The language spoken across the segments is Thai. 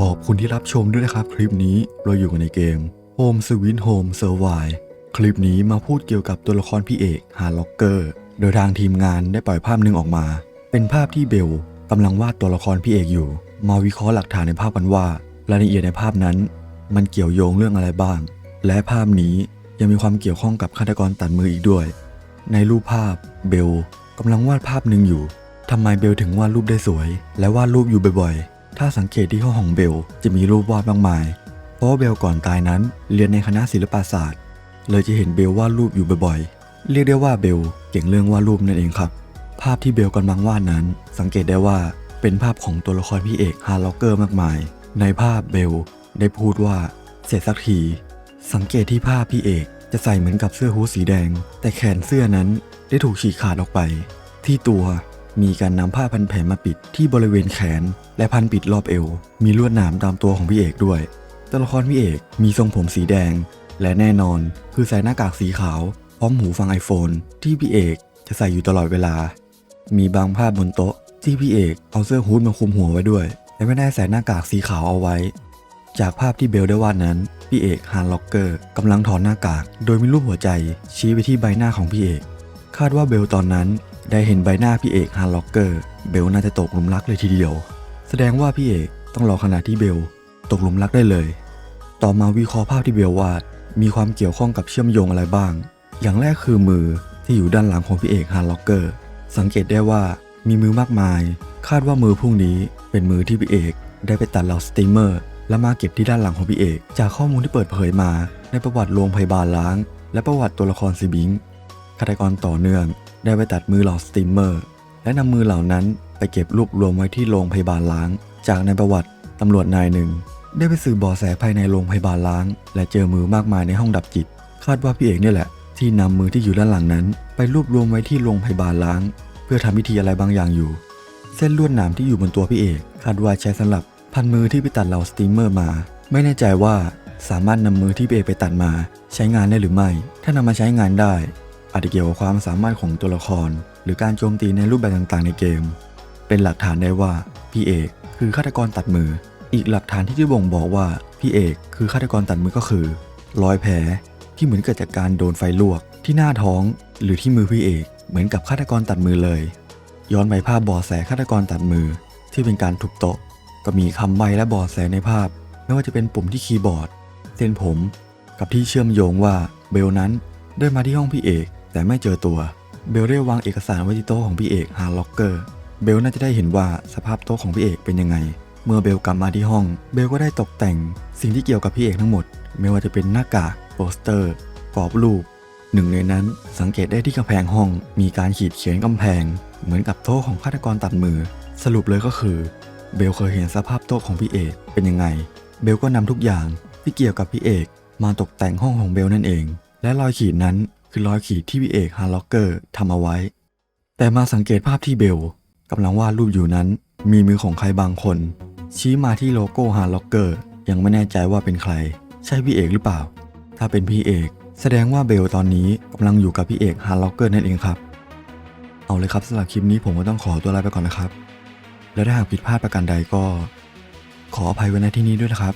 ขอบคุณที่รับชมด้วยนะครับ คลิปนี้เราอยู่กันในเกม Home Sweet Home Survive คลิปนี้มาพูดเกี่ยวกับตัวละครพี่เอกฮาร์ล็อกเกอร์ โดยทางทีมงานได้ปล่อยภาพหนึ่งออกมา เป็นภาพที่เบลกำลังวาดตัวละครพี่เอกอยู่ มาวิเคราะห์หลักฐานในภาพกันว่ารายละเอียดในภาพนั้น มันเกี่ยวโยงเรื่องอะไรบ้าง และภาพนี้ยังมีความเกี่ยวข้องกับฆาตกรตัดมืออีกด้วย ในรูปภาพเบลกำลังวาดภาพหนึ่งอยู่ทำไมเบลถึงวาดรูปได้สวย และวาดรูปอยู่บ่อยๆ ถ้าสังเกตที่ห้องของเบลจะมีรูปวาดมากมาย เพราะเบลก่อนตายนั้นเรียนในคณะศิลปศาสตร์ เลยจะเห็นเบลวาดรูปอยู่บ่อยๆ เรียกได้ว่าเบลเก่งเรื่องวาดรูปนั่นเองครับ ภาพที่เบลกำลังวาดนั้น สังเกตได้ว่าเป็นภาพของตัวละครพี่เอกฮาร์ล็อกเกอร์มากมาย ในภาพเบลได้พูดว่าเสร็จสักที สังเกตที่ภาพพี่เอกจะใส่เหมือนกับเสื้อฮู้ดสีแดง แต่แขนเสื้อนั้นได้ถูกฉีกขาดออกไป ที่ตัว มีการนำผ้าพันแผลมาปิดที่บริเวณแขน และพันปิดรอบเอว มีลวดหนามตามตัวของพี่เอกด้วย ตัวละครพี่เอกมีทรงผมสีแดง และแน่นอนคือใส่หน้ากากสีขาว พร้อมหูฟัง iPhone ที่พี่เอกจะใส่อยู่ตลอดเวลา มีบางภาพบนโต๊ะที่พี่เอกเอาเสื้อฮู้ดมาคลุมหัวไว้ด้วย และไม่ได้ใส่หน้ากากสีขาวเอาไว้ จากภาพที่เบลได้วาดนั้น พี่เอกฮาร์ล็อกเกอร์กำลังถอดหน้ากาก โดยมีรูปหัวใจชี้ไปที่ใบหน้าของพี่เอก คาดว่าเบลตอนนั้น ได้เห็นใบหน้าพี่เอกฮาร์ล็อกเกอร์ เบลน่าจะตกหลุมรักเลยทีเดียว แสดงว่าพี่เอกต้องรอขณะที่เบลตกหลุมรักได้เลย ต่อมาวิเคราะห์ภาพที่เบลวาด มีความเกี่ยวข้องกับเชื่อมโยงอะไรบ้าง อย่างแรกคือมือที่อยู่ด้านหลังของพี่เอกฮาร์ล็อกเกอร์ สังเกตได้ว่ามีมือมากมาย คาดว่ามือพวกนี้เป็นมือที่พี่เอกได้ไปตัดเหล่าสตรีมเมอร์ และมาเก็บที่ด้านหลังของพี่เอก จากข้อมูลที่เปิดเผยมา ในประวัติโรงพยาบาลล้าง และประวัติตัวละครซีบิงฆาตกรต่อเนื่อง ได้ไปตัดมือเหล่าสตรีมเมอร์ และนำมือเหล่านั้นไปเก็บรวบรวมไว้ที่โรงพยาบาลล้าง จากในประวัติตำรวจนายหนึ่ง ได้ไปสืบบาะแสภายในโรงพยาบาลล้าง และเจอมือมากมายในห้องดับจิต คาดว่าพี่เอกเนี่ยแหละ ที่นำมือที่อยู่ด้านหลังนั้น ไปรวบรวมไว้ที่โรงพยาบาลล้าง เพื่อทำพิธีอะไรบางอย่างอยู่ เส้นลวดหนามที่อยู่บนตัวพี่เอก คาดว่าใช้สำหรับพันมือที่ไปตัดเหล่าสตรีมเมอร์มา ไม่แน่ใจว่าสามารถนำมือที่พี่เอกไปตัดมา ใช้งานได้หรือไม่ ถ้านำมาใช้งานได้ อาจจะเกี่ยวกับความสามารถของตัวละคร หรือการโจมตีในรูปแบบต่างๆ ในเกม เป็นหลักฐานได้ว่าพี่เอกคือฆาตกรตัดมือ อีกหลักฐานที่จะบ่งบอกว่าพี่เอกคือฆาตกรตัดมือก็คือ รอยแผลที่เหมือนเกิดจากการโดนไฟลวก ที่หน้าท้องหรือที่มือพี่เอกเหมือนกับฆาตกรตัดมือเลย ย้อนไปภาพบอแสฆาตกรตัดมือที่เป็นการทุบโต๊ะ ก็มีคำใบและบอแสในภาพ ไม่ว่าจะเป็นปุ่มที่คีย์บอร์ด เส้นผม กับที่เชื่อมโยงว่าเบลนั้นเดินมาที่ห้องพี่เอก แต่ไม่เจอตัว เบลได้วางเอกสารไว้ที่โต๊ะของพี่เอกฮาร์ล็อกเกอร์ เบลน่าจะได้เห็นว่าสภาพโต๊ะของพี่เอกเป็นยังไง เมื่อเบลกลับมาที่ห้อง เบลก็ได้ตกแต่ง สิ่งที่เกี่ยวกับพี่เอกทั้งหมด ไม่ว่าจะเป็นหน้ากากโปสเตอร์กรอบรูป หนึ่งในนั้นสังเกตได้ที่กำแพงห้อง มีการขีดเขียนกำแพง เหมือนกับโต๊ะของฆาตกรตัดมือ สรุปเลยก็คือ เบลเคยเห็นสภาพโต๊ะของพี่เอกเป็นยังไง เบลก็นำทุกอย่างที่เกี่ยวกับพี่เอกมาตกแต่งห้องของเบลนั่นเอง และรอยขีดนั้น คือรอยขีดที่พี่เอกฮาร์ล็อกเกอร์ทำเอาไว้ แต่มาสังเกตภาพที่เบลกำลังวาดรูปอยู่นั้น มีมือของใครบางคน ชี้มาที่โลโก้ฮาร์ล็อกเกอร์ยังไม่แน่ใจว่าเป็นใคร ใช่พี่เอกหรือเปล่า ถ้าเป็นพี่เอก แสดงว่าเบลตอนนี้กำลังอยู่กับพี่เอกฮาร์ล็อกเกอร์นั่นเองครับ เอาเลยครับสำหรับคลิปนี้ผมก็ต้องขอตัวลาไปก่อนนะครับ แล้วถ้าหากผิดพลาดประการใดก็ ขออภัยไว้ในที่นี้ด้วยนะครับ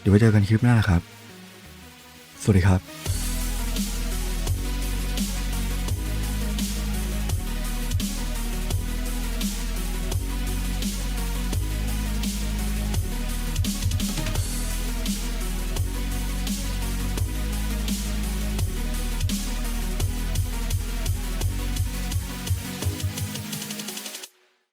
เดี๋ยวไว้เจอกันคลิปหน้านะครับ สวัสดีครับ